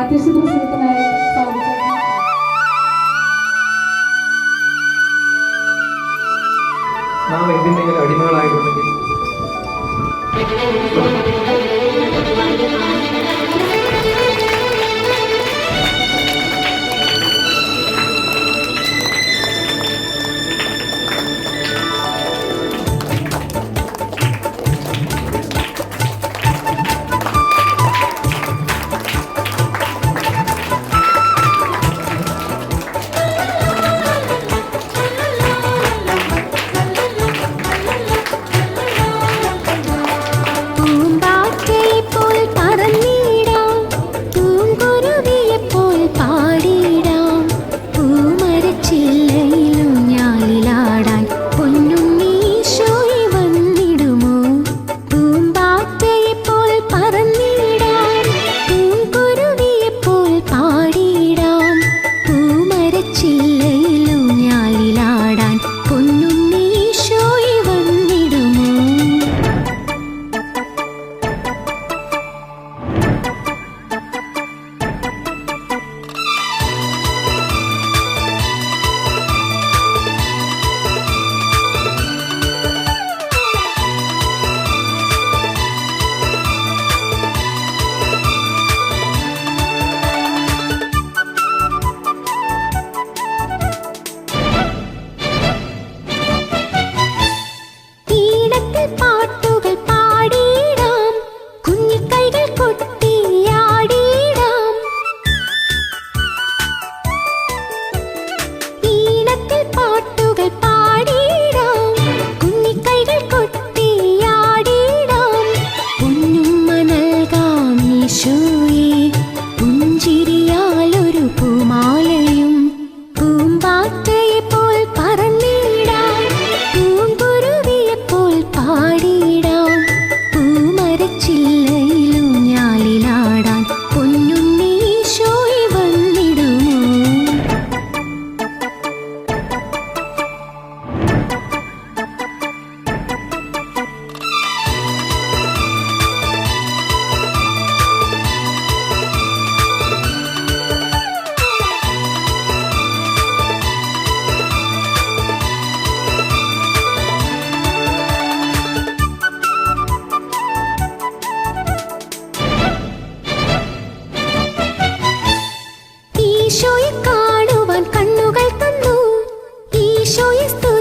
അധ്യക്ഷ പ്രസംഗത്തിനായി നാം എന്തിനെങ്കിലും അടിമകളായിട്ടുണ്ടെങ്കിൽ? estoy